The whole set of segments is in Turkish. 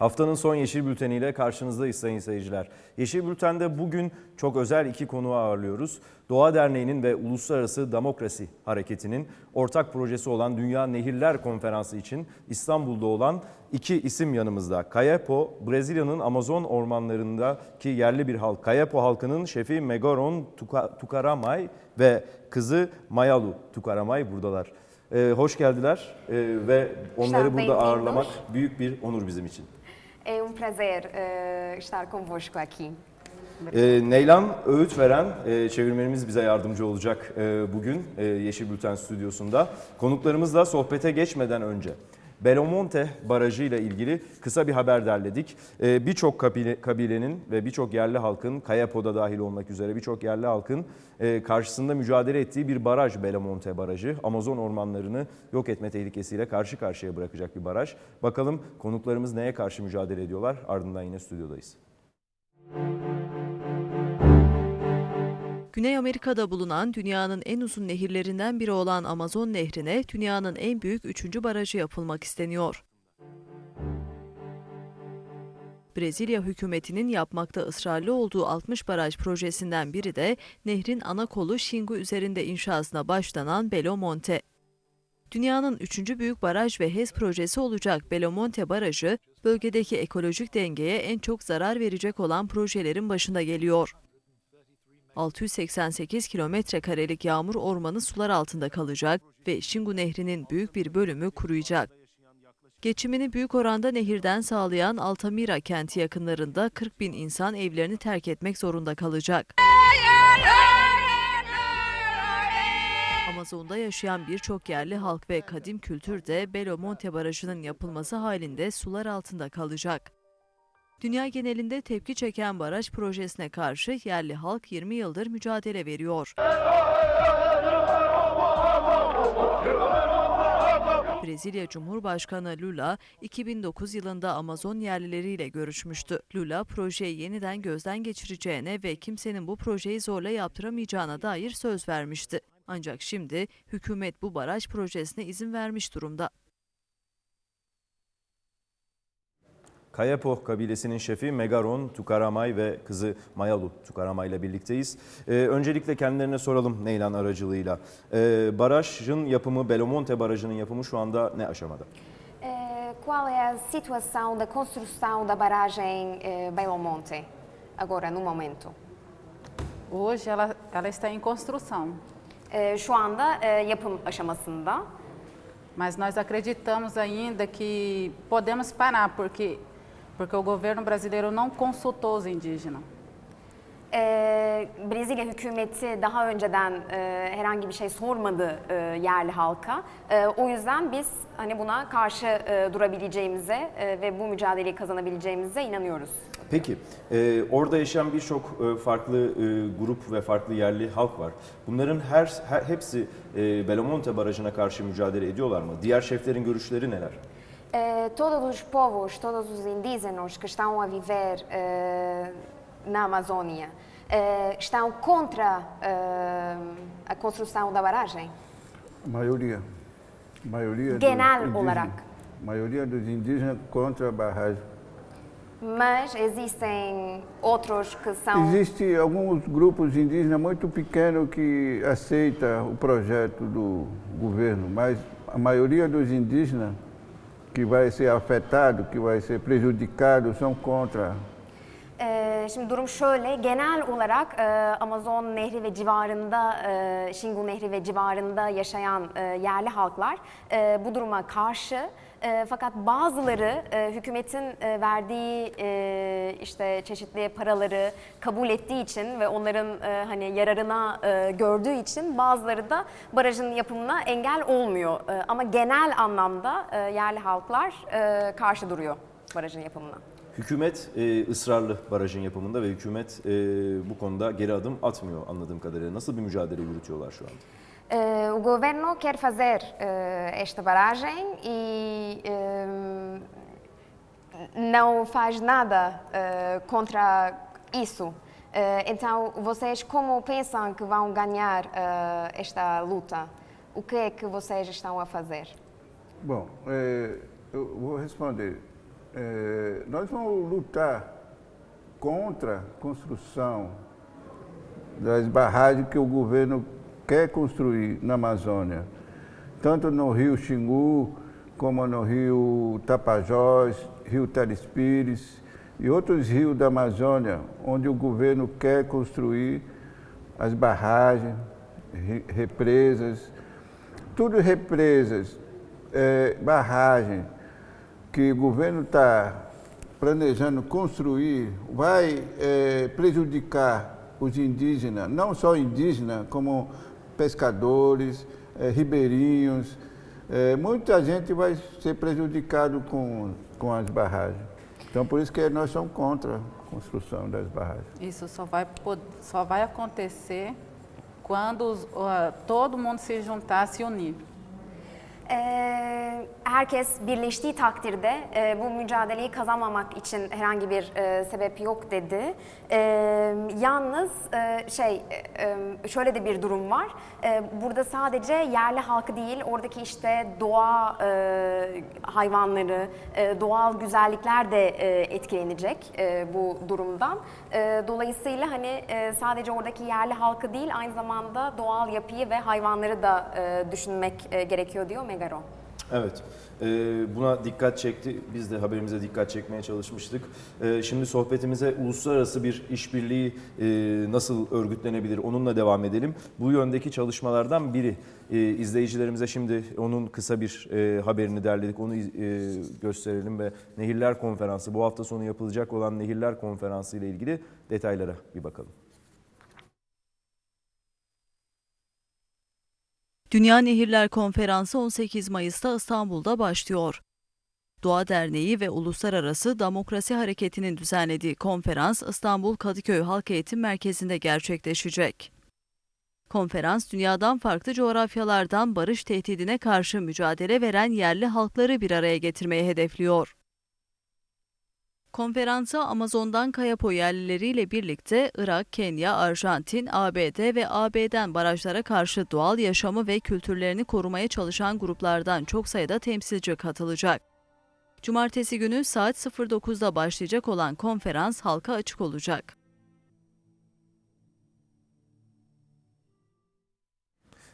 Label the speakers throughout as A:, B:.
A: Haftanın son Yeşil Bülteni ile karşınızdayız sayın seyirciler. Yeşil Bülten'de bugün çok özel iki konuğu ağırlıyoruz. Doğa Derneği'nin ve Uluslararası Demokrasi Hareketi'nin ortak projesi olan Dünya Nehirler Konferansı için İstanbul'da olan iki isim yanımızda. Kayapo, Brezilya'nın Amazon ormanlarındaki yerli bir halk. Kayapo halkının şefi Megaron Tuka- Tukaramay ve kızı Mayalu Tukaramay buradalar. Ee, hoş geldiler Ee, ve onları burada ağırlamak büyük bir onur bizim için.
B: É um prazer eh, estar convosco aqui.
A: Ee, Neylan Öğüt veren e, çevirmenimiz bize yardımcı olacak e, bugün e, Yeşil Bülten stüdyosunda. Konuklarımızla sohbete geçmeden önce Belomonte Barajı ile ilgili kısa bir haber derledik. E, birçok kabile- kabilenin ve birçok yerli halkın, Kayapo'da dahil olmak üzere birçok yerli halkın e, karşısında mücadele ettiği bir baraj Belomonte Barajı. Amazon ormanlarını yok etme tehlikesiyle karşı karşıya bırakacak bir baraj. Bakalım konuklarımız neye karşı mücadele ediyorlar? Ardından yine stüdyodayız.
C: Güney Amerika'da bulunan dünyanın en uzun nehirlerinden biri olan Amazon Nehri'ne dünyanın en büyük üçüncü barajı yapılmak isteniyor. Brezilya hükümetinin yapmakta ısrarlı olduğu 60 baraj projesinden biri de nehrin ana kolu Xingu üzerinde inşasına başlanan Belo Monte. Dünyanın üçüncü büyük baraj ve HES projesi olacak Belo Monte Barajı, bölgedeki ekolojik dengeye en çok zarar verecek olan projelerin başında geliyor. 688 kilometre karelik yağmur ormanı sular altında kalacak ve Xingu Nehri'nin büyük bir bölümü kuruyacak. Geçimini büyük oranda nehirden sağlayan Altamira kenti yakınlarında 40 bin insan evlerini terk etmek zorunda kalacak. Amazon'da yaşayan birçok yerli halk ve kadim kültür de Belo Monte Barajı'nın yapılması halinde sular altında kalacak. Dünya genelinde tepki çeken baraj projesine karşı yerli halk 20 yıldır mücadele veriyor. Brezilya Cumhurbaşkanı Lula 2009 yılında Amazon yerlileriyle görüşmüştü. Lula projeyi yeniden gözden geçireceğine ve kimsenin bu projeyi zorla yaptıramayacağına dair söz vermişti. Ancak şimdi hükümet bu baraj projesine izin vermiş durumda.
A: Kayapo kabilesinin şefi Megaron Tukaramay ve kızı Mayalu Tukaramay ile birlikteyiz. Ee, öncelikle kendilerine soralım Neylan aracılığıyla. Ee, barajın yapımı, Belomonte Barajı'nın yapımı şu anda ne aşamada?
B: Eh, qual é a situação da construção da barragem eh, Belo Monte, agora, no momento?
D: Hoje ela, ela está em construção,
B: Eh, şu anda eh, yapım aşamasında.
D: mas nós acreditamos ainda que podemos parar, porque, porque o governo brasileiro não consultou os indígenas.
B: Eh, Brezilya hükümeti daha önceden eh, herhangi bir şey sormadı eh, yerli halka. Eh, o yüzden biz hani buna karşı eh, durabileceğimize eh, ve bu mücadeleyi kazanabileceğimize inanıyoruz.
A: Peki, e, orada yaşayan birçok e, farklı e, grup ve farklı yerli halk var. Bunların her, her hepsi e, Belomonte Barajı'na karşı mücadele ediyorlar mı? Diğer şeflerin görüşleri neler?
B: Eh, todos os povos, todos os indígenas que estão a viver eh, na Amazônia eh, estão contra a construção da barragem?
E: Maioria. Maioria dos
B: Genel
E: indígenas-
B: olarak.
E: Maioria dos indígenas contra a barragem.
B: Mas existem outros que são.
E: Existem alguns grupos indígenas muito pequenos que aceitam o projeto do governo, mas a maioria dos indígenas que vai ser afetado, que vai ser prejudicado, são contra.
B: Ee, şimdi durum şöyle, genel olarak e, Amazon Nehri ve civarında, e, Xingu Nehri ve civarında yaşayan e, yerli halklar e, bu duruma karşı. E, fakat bazıları e, hükümetin e, verdiği e, işte çeşitli paraları kabul ettiği için ve onların e, hani yararına e, gördüğü için bazıları da barajın yapımına engel olmuyor. E, ama genel anlamda e, yerli halklar e, karşı duruyor barajın yapımına.
A: Hükümet e, ısrarlı barajın yapımında ve hükümet e, bu konuda geri adım atmıyor anladığım kadarıyla. Nasıl bir mücadele yürütüyorlar şu anda?
B: Eh, o governo quer fazer eh, esta barragem e eh, não faz nada eh, contra isso. Então, vocês como pensam que vão ganhar esta luta? O que é que vocês estão a fazer?
E: Bom, eu vou responder. nós vamos lutar contra a construção das barragens que o governo quer construir na Amazônia, tanto no rio Xingu, como no rio Tapajós, rio Telespires e outros rios da Amazônia, onde o governo quer construir as barragens, re- represas, tudo represas, eh, barragem que o governo está planejando construir vai eh, prejudicar os indígenas, não só indígenas, como pescadores, eh, ribeirinhos. Eh, muita gente vai ser prejudicado com, com as barragens. Então, por isso que nós somos contra a construção das barragens.
D: Isso só vai, só vai acontecer quando ah, todo mundo se juntar, se unir.
B: Ee, herkes birleştiği takdirde e, bu mücadeleyi kazanmamak için herhangi bir e, sebep yok dedi. Ee, yalnız e, şey şöyle de bir durum var. Burada sadece yerli halkı değil, oradaki işte doğa hayvanları, doğal güzellikler de etkilenecek bu durumdan. Dolayısıyla hani sadece oradaki yerli halkı değil, aynı zamanda doğal yapıyı ve hayvanları da düşünmek gerekiyor diyor Megaro.
A: Evet, e, buna dikkat çekti. Biz de haberimize dikkat çekmeye çalışmıştık. E, şimdi sohbetimize uluslararası bir işbirliği e, nasıl örgütlenebilir onunla devam edelim. Bu yöndeki çalışmalardan biri. E, izleyicilerimize şimdi onun kısa bir e, haberini derledik. Onu e, gösterelim ve Nehirler Konferansı, bu hafta sonu yapılacak olan Nehirler Konferansı ile ilgili detaylara bir bakalım.
C: Dünya Nehirler Konferansı 18 Mayıs'ta İstanbul'da başlıyor. Doğa Derneği ve Uluslararası Demokrasi Hareketi'nin düzenlediği konferans İstanbul Kadıköy Halk Eğitim Merkezi'nde gerçekleşecek. Konferans, dünyadan farklı coğrafyalardan barış tehdidine karşı mücadele veren yerli halkları bir araya getirmeyi hedefliyor. Konferansa Amazon'dan Kayapo yerlileriyle birlikte Irak, Kenya, Arjantin, ABD ve AB'den barajlara karşı doğal yaşamı ve kültürlerini korumaya çalışan gruplardan çok sayıda temsilci katılacak. Cumartesi günü saat 09'da başlayacak olan konferans halka açık olacak.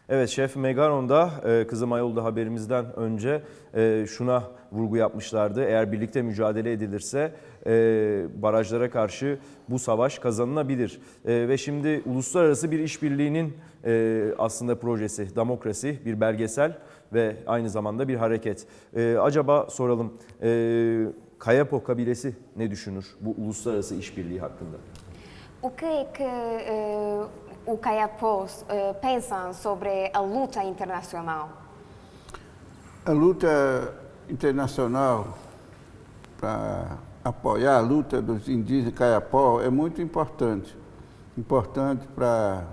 A: Evet Şef Megaron da e, Kızım Ayol'da haberimizden önce e, şuna vurgu yapmışlardı. Eğer birlikte mücadele edilirse e, barajlara karşı bu savaş kazanılabilir. E, ve şimdi uluslararası bir işbirliğinin aslında projesi, demokrasi, bir belgesel ve aynı zamanda bir hareket. Acaba soralım Kayapo kabilesi ne düşünür bu uluslararası işbirliği hakkında?
B: O é que o Caiapós eh, pensam sobre a luta internacional?
E: A luta internacional para apoiar a luta dos indígenas Caiapó é muito importante. Importante para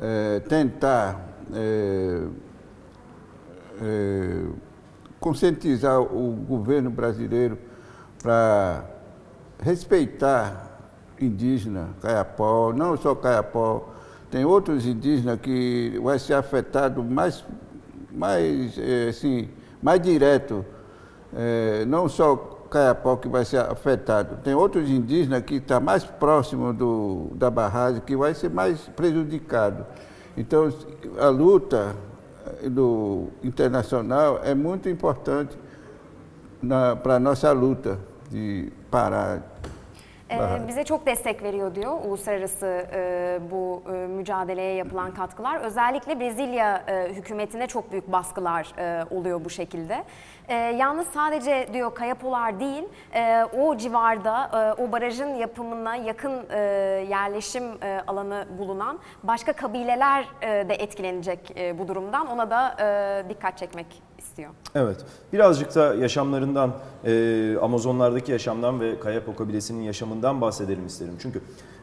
E: eh, tentar eh, eh, conscientizar o governo brasileiro para respeitar indígena, Caiapó, não só Caiapó, tem outros indígenas que vai ser afetado mais, mais, eh, assim, mais direto, Eh, não só Caiapó que vai ser afetado, tem outros indígenas que estão mais próximo do, da barragem que vai ser mais prejudicado. Então, a luta eh, do internacional é muito importante para a nossa luta de parar
B: Ee, bize çok destek veriyor diyor uluslararası e, bu e, mücadeleye yapılan katkılar. Özellikle Brezilya e, hükümetine çok büyük baskılar e, oluyor bu şekilde. E, yalnız sadece diyor Kayapolar değil, e, o civarda e, o barajın yapımına yakın e, yerleşim e, alanı bulunan başka kabileler e, de etkilenecek e, bu durumdan. Ona da e, dikkat çekmek istiyor.
A: Evet. Birazcık da yaşamlarından, e, Amazonlardaki yaşamdan ve Kayapo kabilesinin yaşamından bahsedelim isterim. Çünkü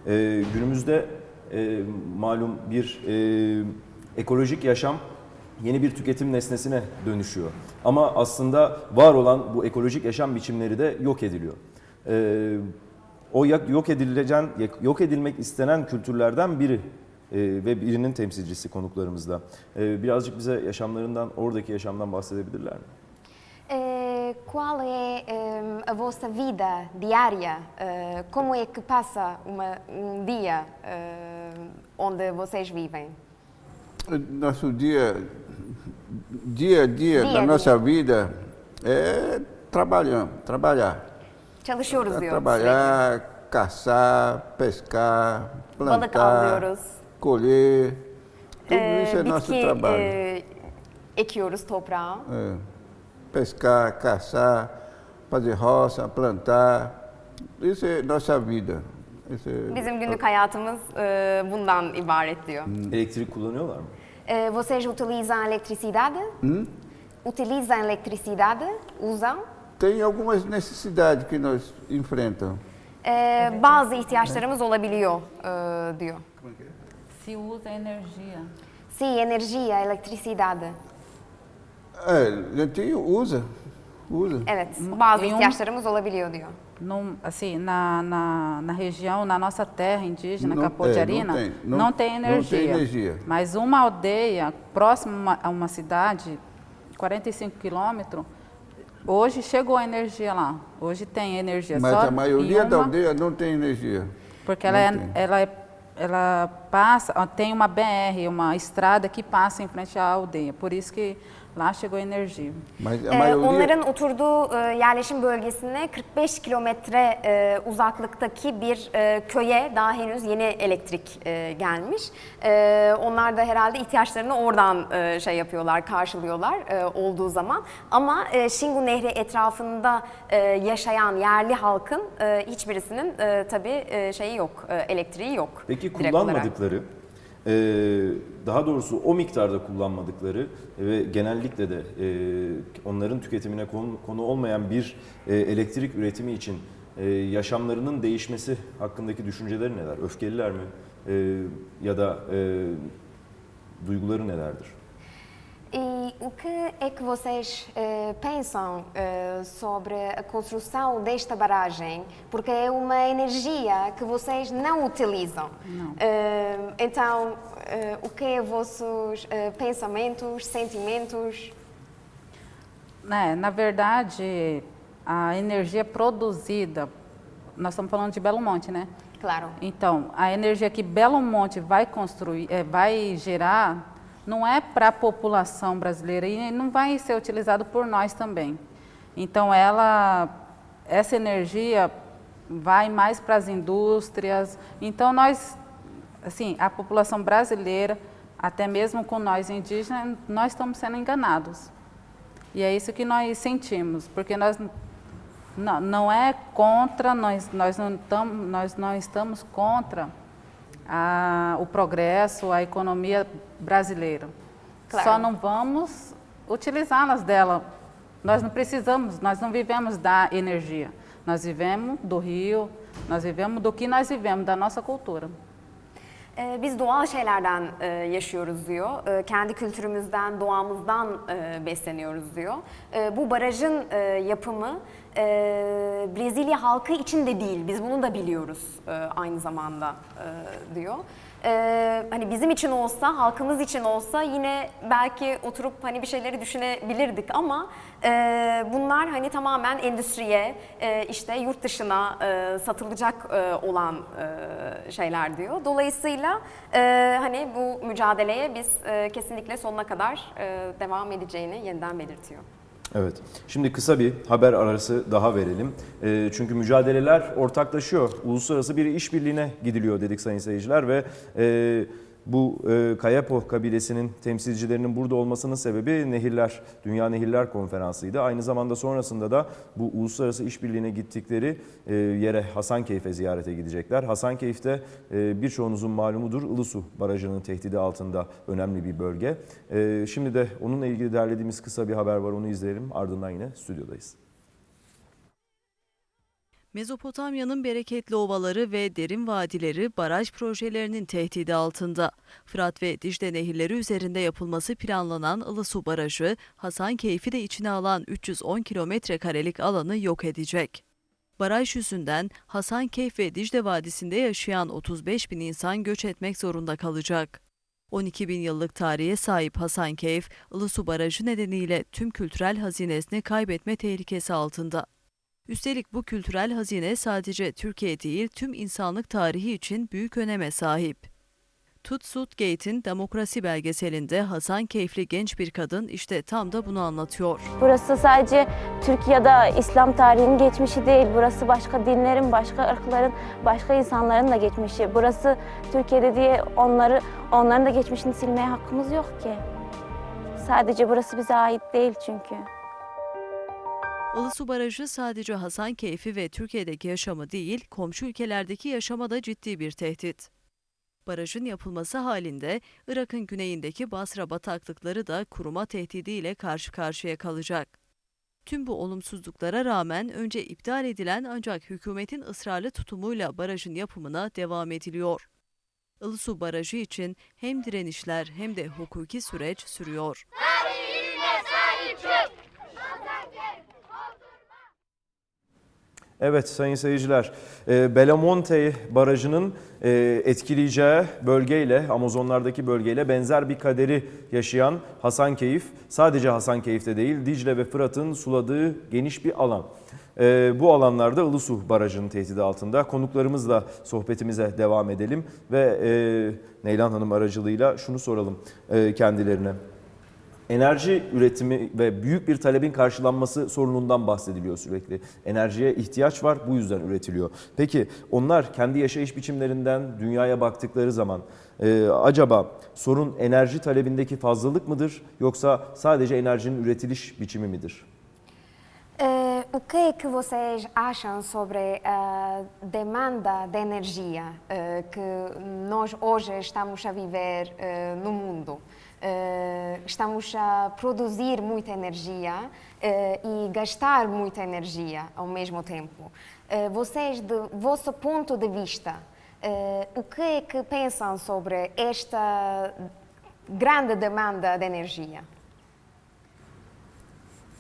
A: e, günümüzde e, malum bir e, ekolojik yaşam yeni bir tüketim nesnesine dönüşüyor. Ama aslında var olan bu ekolojik yaşam biçimleri de yok ediliyor. E, o yok edilecek, yok edilmek istenen kültürlerden biri ve birinin temsilcisi konuklarımızda. Birazcık bize yaşamlarından, oradaki yaşamdan bahsedebilirler mi?
B: Qual é eh, a vossa vida diária? Eh, como é que passa uma- um dia eh, onde vocês vivem?
E: Nosso dia, dia a dia
B: Dia
E: da nossa vida é trabalhar.
B: Çalışıyoruz
E: É trabalhar, caçar, pescar,
B: Balık
E: plantar. Colher. Tudo
B: Ee,
E: isso é nosso
B: bitki
E: trabalho.
B: e, ekiyoruz toprağa.
E: É. Pescar, caçar, fazer roça, plantar. Isso é nossa vida. Isso é-
B: Bizim günlük hayatımız e, bundan ibaret diyor.
A: Elektrik kullanıyorlar mı?
B: Eh, vocês utilizam eletricidade? Utilizam eletricidade? Usam?
E: Tem algumas necessidades que nós enfrentamos.
B: Eh, bazı ihtiyaçlarımız olabiliyor eh, diyor.
D: Se usa energia.
B: Sim, energia, eletricidade.
E: É, a gente usa, usa.
B: Evet, bazı
D: Em um-
B: ihtiyaçlarımız olabiliyor diyor.
D: Num, assim, na, na, na região, na nossa terra indígena,
E: Não-
D: Capodiarina,
E: é, não tem, não-
D: não tem
E: não tem
D: energia.
E: energia.
D: Mas uma aldeia próxima a uma- a uma cidade, 45 quilômetros, hoje chegou a energia lá. Hoje tem energia.
E: Mas
D: só
E: a maioria
D: em
E: da
D: uma-
E: aldeia não tem energia.
D: Porque ela, é, ela, é, ela passa, tem uma BR, uma estrada que passa em frente à aldeia. Por isso que lá chegou energia.
E: Mas a maioria.
B: onların oturduğu e, yerleşim bölgesine 45 kilometre e, uzaklıktaki bir e, köye daha henüz yeni elektrik e, gelmiş. E, onlar da herhalde ihtiyaçlarını oradan e, şey yapıyorlar, karşılıyorlar e, olduğu zaman. Ama e, Şingu Nehri etrafında e, yaşayan yerli halkın e, hiçbirisinin e, tabii e, şeyi yok, e, elektriği yok.
A: Peki kullanmadıkları, daha doğrusu o miktarda kullanmadıkları ve genellikle de e, onların tüketimine konu, olmayan bir e, elektrik üretimi için e, yaşamlarının değişmesi hakkındaki düşünceleri neler? Öfkeliler mi? Ya da duyguları nelerdir?
B: E o que é que vocês eh, pensam eh, sobre a construção desta barragem? Porque é uma energia que vocês não utilizam. Eh, então, eh, o que é vossos pensamentos, sentimentos?
D: É, na verdade, a energia produzida, nós estamos falando de Belo Monte, né?
B: Claro.
D: Então, a energia que Belo Monte vai construir, eh, vai gerar, não é para a população brasileira e não vai ser utilizado por nós também. Então, ela, essa energia vai mais para as indústrias. Então, nós, assim, a população brasileira, até mesmo com nós indígenas, nós estamos sendo enganados. E é isso que nós sentimos, porque nós não, não é contra, nós, nós, não tamo, nós não estamos contra a, o progresso, a economia brasileira.
B: Claro.
D: Só não vamos utilizá-las dela. Nós não precisamos, nós não vivemos da energia. Nós vivemos do rio, nós vivemos do que nós vivemos, da nossa cultura.
B: Ee, Biz doğal şeylerden e, yaşıyoruz diyor. E, Kendi kültürümüzden, doğamızdan e, besleniyoruz diyor. E, Bu barajın e, yapımı e, Brezilya halkı için de değil. Biz bunu da biliyoruz e, aynı zamanda e, diyor. E, Hani bizim için olsa, halkımız için olsa yine belki oturup hani bir şeyleri düşünebilirdik ama e, bunlar hani tamamen endüstriye, e, işte yurt dışına e, satılacak e, olan e, şeyler diyor. Dolayısıyla e, hani bu mücadeleye biz e, kesinlikle sonuna kadar e, devam edeceğini yeniden belirtiyor.
A: Evet. Şimdi kısa bir haber arası daha verelim. E, çünkü mücadeleler ortaklaşıyor. Uluslararası bir işbirliğine gidiliyor dedik sayın seyirciler ve e, bu e, Kayapo kabilesinin temsilcilerinin burada olmasının sebebi Nehirler, Dünya Nehirler Konferansı'ydı. Aynı zamanda sonrasında da bu uluslararası işbirliğine gittikleri e, yere Hasankeyf'e ziyarete gidecekler. Hasankeyf'te e, birçoğunuzun malumudur Ilısu Barajı'nın tehdidi altında önemli bir bölge. E, şimdi de onunla ilgili derlediğimiz kısa bir haber var onu izleyelim ardından yine stüdyodayız.
C: Mezopotamya'nın bereketli ovaları ve derin vadileri baraj projelerinin tehdidi altında. Fırat ve Dicle nehirleri üzerinde yapılması planlanan Ilısu Barajı, Hasankeyf'i de içine alan 310 kilometre karelik alanı yok edecek. Baraj yüzünden Hasankeyf ve Dicle Vadisi'nde yaşayan 35 bin insan göç etmek zorunda kalacak. 12 bin yıllık tarihe sahip Hasankeyf, Ilısu Barajı nedeniyle tüm kültürel hazinesini kaybetme tehlikesi altında. Üstelik bu kültürel hazine sadece Türkiye değil tüm insanlık tarihi için büyük öneme sahip. Tutsut Gate'in demokrasi belgeselinde Hasankeyfli genç bir kadın işte tam da bunu anlatıyor.
F: Burası sadece Türkiye'de İslam tarihinin geçmişi değil. Burası başka dinlerin, başka ırkların, başka insanların da geçmişi. Burası Türkiye'de diye onları onların da geçmişini silmeye hakkımız yok ki. Sadece burası bize ait değil çünkü.
C: Ilısu Barajı sadece Hasankeyf'i ve Türkiye'deki yaşamı değil, komşu ülkelerdeki yaşama da ciddi bir tehdit. Barajın yapılması halinde Irak'ın güneyindeki Basra bataklıkları da kuruma tehdidiyle karşı karşıya kalacak. Tüm bu olumsuzluklara rağmen önce iptal edilen ancak hükümetin ısrarlı tutumuyla barajın yapımına devam ediliyor. Ilısu Barajı için hem direnişler hem de hukuki süreç sürüyor.
A: Evet sayın seyirciler, e, Belamonte Barajı'nın e, etkileyeceği bölgeyle, Amazonlardaki bölgeyle benzer bir kaderi yaşayan Hasankeyf, sadece Hasankeyf'te değil Dicle ve Fırat'ın suladığı geniş bir alan. E, bu alanlarda Ilısu Barajı'nın tehdidi altında. Konuklarımızla sohbetimize devam edelim ve Neylan Hanım aracılığıyla şunu soralım kendilerine. Enerji üretimi ve büyük bir talebin karşılanması sorunundan bahsediliyor sürekli. Enerjiye ihtiyaç var bu yüzden üretiliyor. Peki onlar kendi yaşayış biçimlerinden dünyaya baktıkları zaman e, acaba sorun enerji talebindeki fazlalık mıdır yoksa sadece enerjinin üretiliş biçimi midir?
B: Eh, o que é que vocês acham sobre a demanda de energia eh, que nós hoje estamos a viver no mundo? Eh, estamos a produzir muita energia eh, e gastar muita energia ao mesmo tempo. Eh, vocês, de vosso ponto de vista, o que é que pensam sobre esta grande demanda de energia?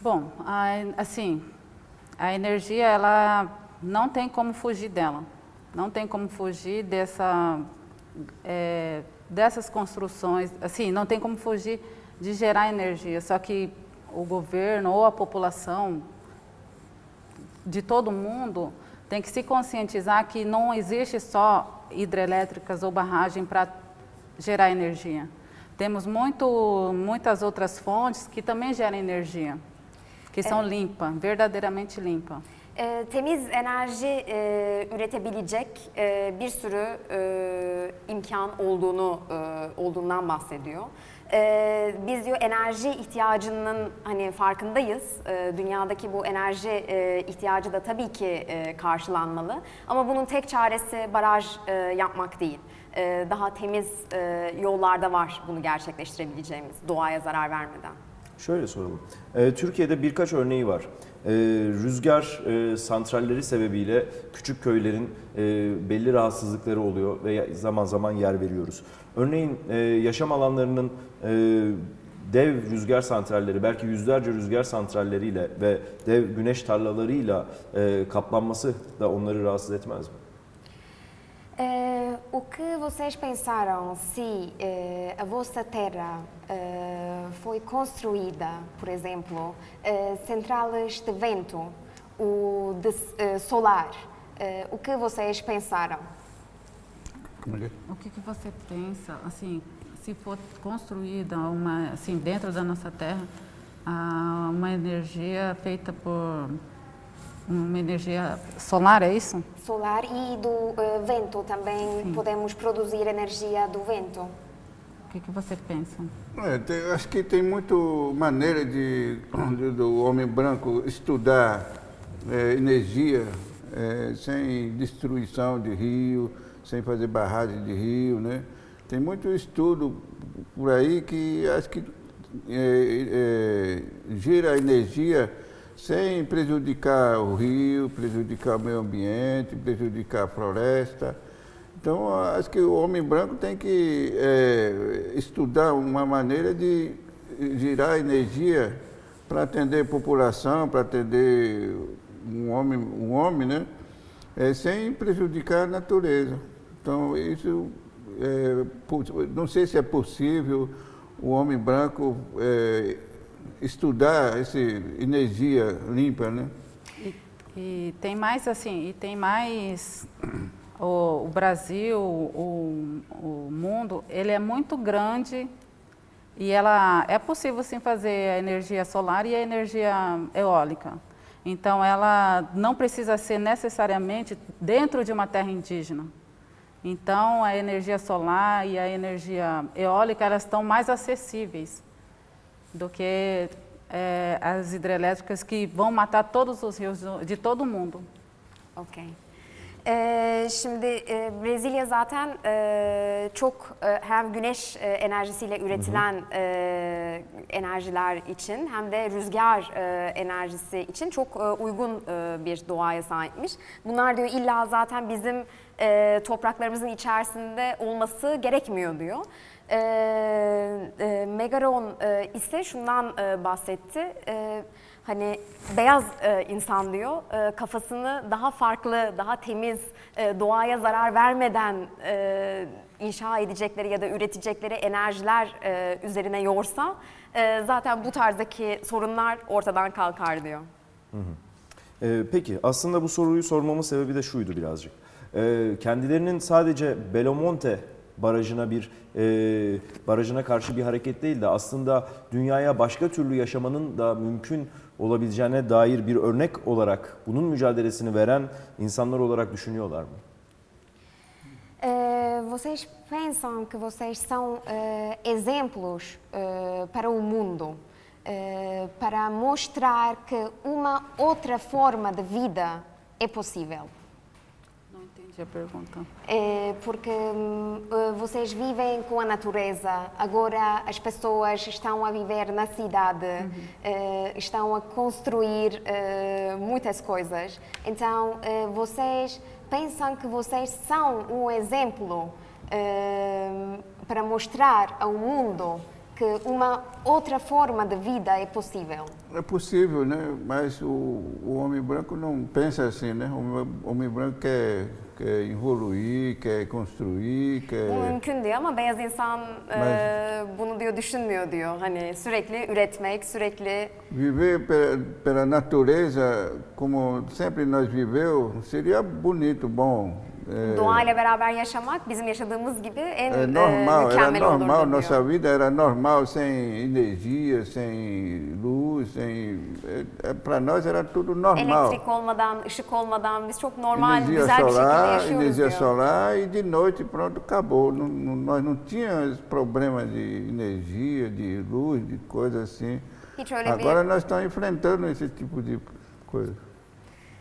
D: Bom, a- assim, a energia ela não tem como fugir dela. Não tem como fugir dessa, é, dessas construções. Assim, não tem como fugir de gerar energia. Só que o governo ou a população de todo mundo tem que se conscientizar que não existe só hidrelétricas ou barragem para gerar energia. Temos muito, muitas outras fontes que também geram energia, que são limpas, verdadeiramente limpas.
B: E, temiz enerji e, üretebilecek e, bir sürü e, imkan olduğunu e, olduğundan bahsediyor. E, biz diyor enerji ihtiyacının hani farkındayız. E, dünyadaki bu enerji e, ihtiyacı da tabii ki e, karşılanmalı. Ama bunun tek çaresi baraj e, yapmak değil. E, daha temiz e, yollarda var bunu gerçekleştirebileceğimiz doğaya zarar vermeden.
A: Şöyle soralım. Ee, Türkiye'de birkaç örneği var. Ee, rüzgar e, santralleri sebebiyle küçük köylerin e, belli rahatsızlıkları oluyor ve zaman zaman yer veriyoruz. Örneğin e, yaşam alanlarının dev rüzgar santralleri, belki yüzlerce rüzgar santralleriyle ve dev güneş tarlalarıyla e, kaplanması da onları rahatsız etmez mi?
B: O que vocês pensaram se a vossa terra foi construída, por exemplo, eh, centrais de vento, o de eh, solar? Eh, o que vocês pensaram?
E: É é?
D: O que, que você pensa, assim, se for construída uma, assim, dentro da nossa terra, ah, uma energia feita por uma energia solar, é isso?
B: Solar e do eh, vento também podemos produzir energia do vento.
D: O que, que você pensa?
E: É, tem- acho que tem muito maneira de, de- do homem branco estudar é, energia é, sem destruição de rio, sem fazer barragem de rio, né? Tem muito estudo por aí que acho que é, é, gira a energia sem prejudicar o rio, prejudicar o meio ambiente, prejudicar a floresta. Então, acho que o homem branco tem que é, estudar uma maneira de girar energia para atender população, para atender um homem, um homem né? É, sem prejudicar a natureza. Então, isso é, não sei se é possível o homem branco é, estudar essa energia limpa, né?
D: E, e tem mais assim, e tem mais o, o Brasil, o, o mundo, ele é muito grande e ela é possível sim fazer a energia solar e a energia eólica. Então ela não precisa ser necessariamente dentro de uma terra indígena. Então a energia solar e a energia eólica elas estão mais acessíveis do que eh, as hidrelétricas que vão matar todos os rios de todo o mundo.
B: Okey. Ee, şimdi e, Brezilya zaten e, çok e, hem güneş e, enerjisiyle üretilen e, enerjiler için hem de rüzgar e, enerjisi için çok e, uygun e, bir doğaya sahipmiş. Bunlar diyor illa zaten bizim e, topraklarımızın içerisinde olması gerekmiyor diyor. E, e, Megaron e, ise şundan e, bahsetti. E, hani beyaz e, insan diyor e, kafasını daha farklı, daha temiz, e, doğaya zarar vermeden e, inşa edecekleri ya da üretecekleri enerjiler e, üzerine yorsa e, zaten bu tarzdaki sorunlar ortadan kalkar diyor.
A: Ee, peki aslında bu soruyu sormamın sebebi de şuydu birazcık. Ee, kendilerinin sadece Belomonte barajına bir e, barajına karşı bir hareket değil de aslında dünyaya başka türlü yaşamanın da mümkün olabileceğine dair bir örnek olarak bunun mücadelesini veren insanlar olarak düşünüyorlar mı?
B: Eh, vocês pensam que vocês são eh, exemplos eh, para o mundo, eh, para mostrar que uma outra forma de vida é possível?
D: A pergunta.
B: É porque hum, eh, vocês vivem com a natureza, agora as pessoas estão a viver na cidade, eh, estão a construir eh, muitas coisas. Então, vocês pensam que vocês são um exemplo para mostrar ao mundo que uma outra forma de vida é possível.
E: É possível, né? Mas o, o homem branco não pensa assim, né? O homem- branco quer, quer evoluir, quer construir,
B: Bu
E: quer...
B: mümkün diyor ama beyaz insan e, bunu diyor düşünmüyor diyor. Hani sürekli üretmek, sürekli
E: Viver pela, pela natureza, como sempre nós viveu, seria bonito, bom. É,
B: Doğayla beraber yaşamak bizim yaşadığımız gibi en
E: é
B: e,
E: normal, era
B: mükemmel
E: normal, nossa vida era normal, sem energia, sem luz, sem... É, para nós era tudo normal.
B: Elektrik olmadan, ışık olmadan biz çok normal,
E: energia
B: güzel bir şekilde
E: solar,
B: yaşıyoruz
E: energia
B: diyor.
E: solar e de noite pronto, acabou. Não, não, nós não tínhamos problema de energia, de luz, de coisa assim. Agora nós estamos enfrentando esse tipo de coisa.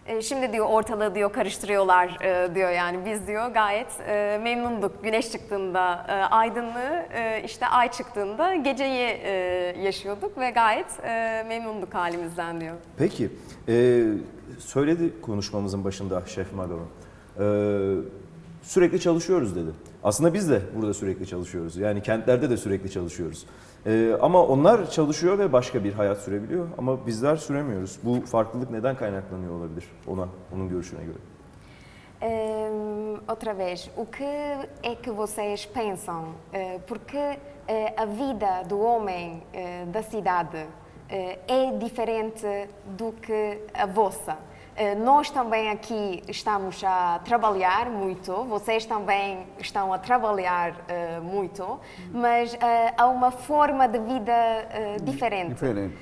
B: E, Şimdi diyor ortalığı diyor karıştırıyorlar e, diyor yani biz diyor gayet e, memnunduk güneş çıktığında e, aydınlığı işte ay çıktığında geceyi yaşıyorduk ve gayet memnunduk halimizden diyor.
A: Peki, söyledi konuşmamızın başında Şef. E, sürekli çalışıyoruz dedi. Aslında biz de burada sürekli çalışıyoruz. Yani kentlerde de sürekli çalışıyoruz. E, ama onlar çalışıyor ve başka bir hayat sürebiliyor ama bizler süremiyoruz. Bu farklılık neden kaynaklanıyor olabilir ona, onun görüşüne göre?
B: Hum, outra vez, o que é que vocês pensam? Eh, porque eh, a vida do homem eh, da cidade é diferente do que a vossa. Eh, nós também aqui estamos a trabalhar muito, vocês também estão a trabalhar eh, muito, mas eh, há uma forma de vida eh, diferente.
E: Diferente.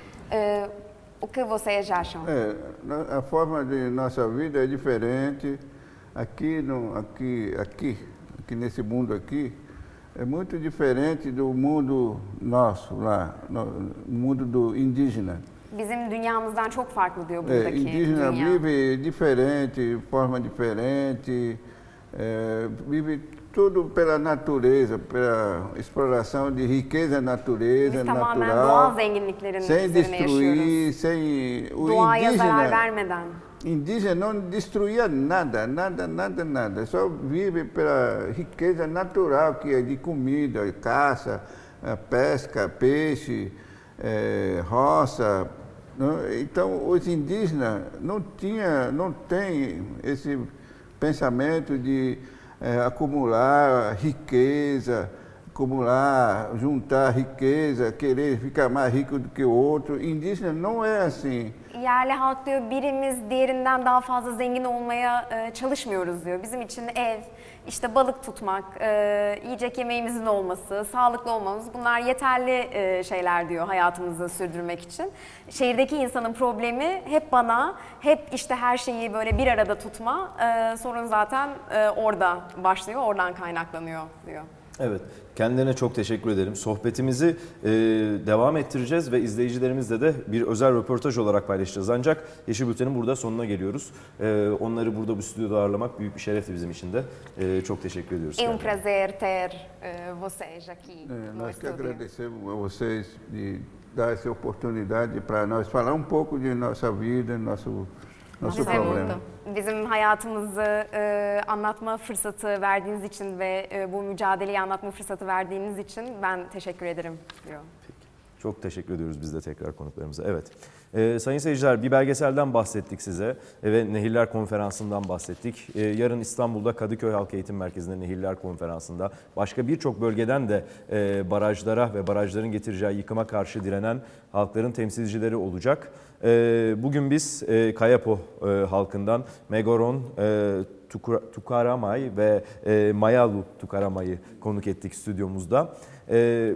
B: O que vocês acham?
E: É, a forma de nossa vida é diferente. Aqui, no, aqui, aqui, aqui nesse mundo aqui, é muito diferente do mundo nosso lá, no, mundo do indígena.
B: Bizim dünyamızdan çok farklı diyor
E: É,
B: buradaki
E: indígena
B: dünya.
E: vive diferente, forma diferente, é, vive tudo pela natureza, pela exploração de riqueza natureza,
B: Biz tamamen doğal
E: natural,
B: zenginliklerin
E: sem
B: üzerine yaşıyoruz.
E: destruir, sem o
B: Doğaya zarar
E: indígena,
B: vermeden.
E: indígena não destruía nada, nada, nada, nada, só vive pela riqueza natural que é de comida, caça, eh, pesca, peixe, eh, roça. não? Então os indígenas não tinha, não tem esse pensamento de é, acumular riqueza, acumular, juntar riqueza, querer ficar mais rico do que o outro. Indígena não é assim.
B: Yerli halk diyor birimiz diğerinden daha fazla zengin olmaya e, çalışmıyoruz diyor. Bizim için ev, işte balık tutmak, e, yiyecek yemeğimizin olması, sağlıklı olmamız bunlar yeterli e, şeyler diyor hayatımızı sürdürmek için. Şehirdeki insanın problemi hep bana, hep işte her şeyi böyle bir arada tutma. E, sorun zaten e, orada başlıyor, oradan kaynaklanıyor diyor.
A: Evet, kendilerine çok teşekkür ederim. Sohbetimizi e, devam ettireceğiz ve izleyicilerimizle de bir özel röportaj olarak paylaşacağız. Ancak Yeşil Bülten'in burada sonuna geliyoruz. E, onları burada bu stüdyoda ağırlamak büyük bir şerefti bizim için de. E, çok teşekkür ediyoruz.
B: É um prazer ter e, vocês aqui no
E: nós que agradecemos a vocês de dar essa oportunidade para nós falar um pouco de nossa vida, nosso, nosso
D: Nossa
E: problema.
D: luta.
B: Bizim hayatımızı e, anlatma fırsatı verdiğiniz için ve e, bu mücadeleyi anlatma fırsatı verdiğiniz için ben teşekkür ederim diyor.
A: Çok teşekkür ediyoruz biz de tekrar konuklarımıza. Evet. Ee, sayın seyirciler bir belgeselden bahsettik size e, ve Nehirler Konferansı'ndan bahsettik. Ee, yarın İstanbul'da Kadıköy Halk Eğitim Merkezi'nde Nehirler Konferansı'nda başka birçok bölgeden de e, barajlara ve barajların getireceği yıkıma karşı direnen halkların temsilcileri olacak. Ee, bugün biz e, Kayapo e, halkından Megoron, e, Tukaramay ve e, Mayalu Tukaramay'ı konuk ettik stüdyomuzda. E,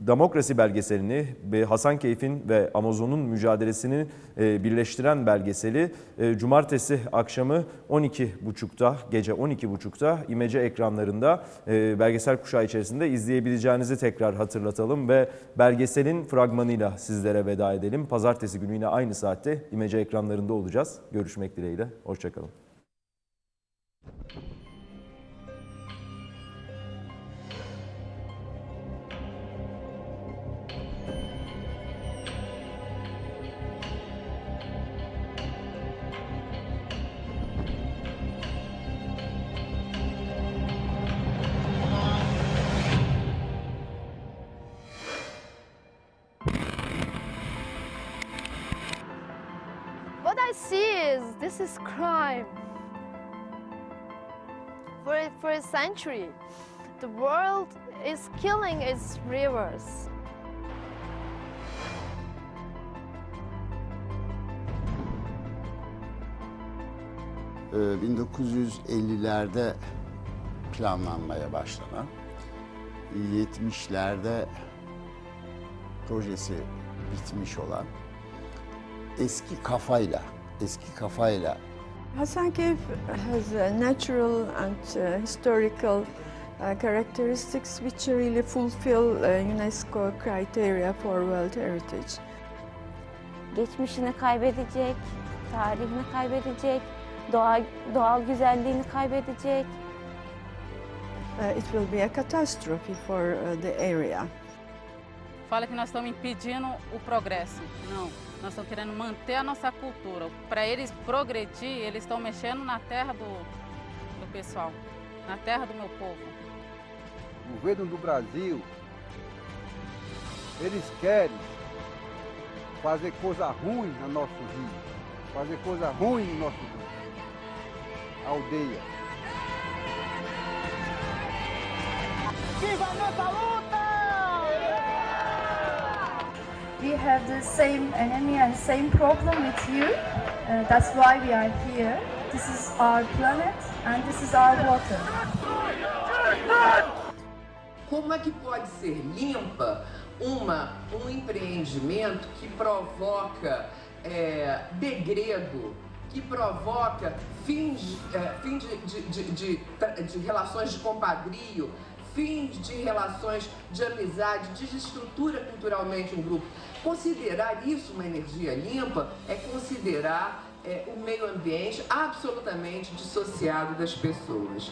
A: Demokrasi belgeselini ve Hasankeyf'in ve Amazon'un mücadelesini e, birleştiren belgeseli e, cumartesi akşamı 12.30'da gece 12.30'da İmece ekranlarında e, belgesel kuşağı içerisinde izleyebileceğinizi tekrar hatırlatalım ve belgeselin fragmanıyla sizlere veda edelim. Pazartesi günü yine aynı saatte İmece ekranlarında olacağız. Görüşmek dileğiyle. Hoşçakalın.
G: This is crime. For for a century, the world is killing its rivers.
H: Ee, 1950'lerde planlanmaya başlanan, 70'lerde projesi bitmiş olan eski kafayla, eski kafayla
I: Hasankeyf has uh, natural and uh, historical uh, characteristics which really fulfill uh, UNESCO criteria for World Heritage.
F: Geçmişini kaybedecek, tarihini kaybedecek, doğa, doğal güzelliğini kaybedecek.
I: Uh, it will be a catastrophe for uh, the area.
D: Fala que nós estamos impedindo o progresso. Não, nós estamos querendo manter a nossa cultura. Para eles progredir, eles estão mexendo na terra do, do pessoal, na terra do meu povo.
J: O governo do Brasil, eles querem fazer coisa ruim no nosso rio, fazer coisa ruim no nosso rio, aldeia.
G: We have the same enemy and same problem with you. Uh, that's why we are here. This is our planet and this is our water.
K: Como é que pode ser limpa uma, um empreendimento que provoca é, degredo, que provoca fins, é, fim de, de, de, de, de relações de compadrio, fins de relações de amizade, desestrutura culturalmente um grupo. Considerar isso uma energia limpa é considerar é, o meio ambiente absolutamente dissociado das pessoas.